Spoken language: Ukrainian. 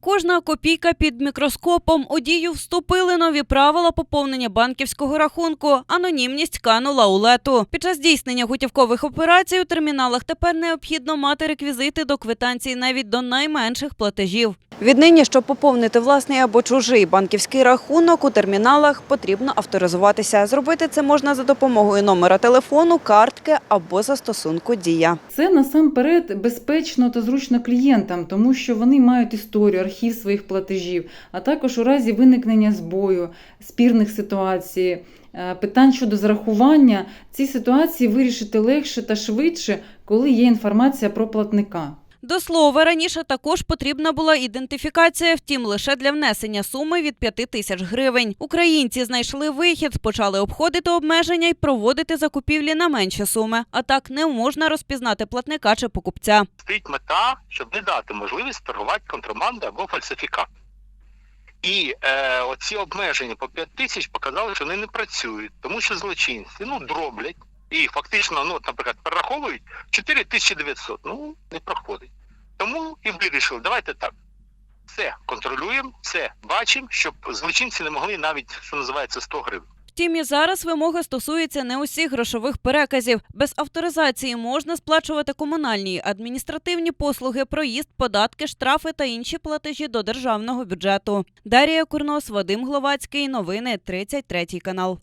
Кожна копійка під мікроскопом у дію вступили нові правила поповнення банківського рахунку. Анонімність канула у лету. Під час здійснення готівкових операцій у терміналах тепер необхідно мати реквізити до квитанцій навіть до найменших платежів. Віднині, щоб поповнити власний або чужий банківський рахунок у терміналах, потрібно авторизуватися. Зробити це можна за допомогою номера телефону, картки або застосунку Дія. Це насамперед безпечно та зручно клієнтам, тому що вони мають історію, архів своїх платежів, а також у разі виникнення збою, спірних ситуацій, е, питань щодо зарахування, ці ситуації вирішити легше та швидше, коли є інформація про платника. До слова, раніше також потрібна була ідентифікація, втім лише для внесення суми від 5 тисяч гривень. Українці знайшли вихід, почали обходити обмеження і проводити закупівлі на менші суми. А так не можна розпізнати платника чи покупця. стоїть мета, щоб не дати можливість торгувати контрабандою або фальсифікат. І е, оці обмеження по 5 тисяч показали, що вони не працюють, тому що злочинці ну, дроблять і фактично, ну, наприклад, перераховують 4900, ну не проходить. Тому і вирішили, давайте так. Все контролюємо, все бачимо, щоб злочинці не могли навіть, що називається, 100 гривень. Втім, і зараз вимоги стосуються не усіх грошових переказів. Без авторизації можна сплачувати комунальні адміністративні послуги, проїзд, податки, штрафи та інші платежі до державного бюджету. Дарія Курнос, Вадим Гловацький. Новини 33 канал.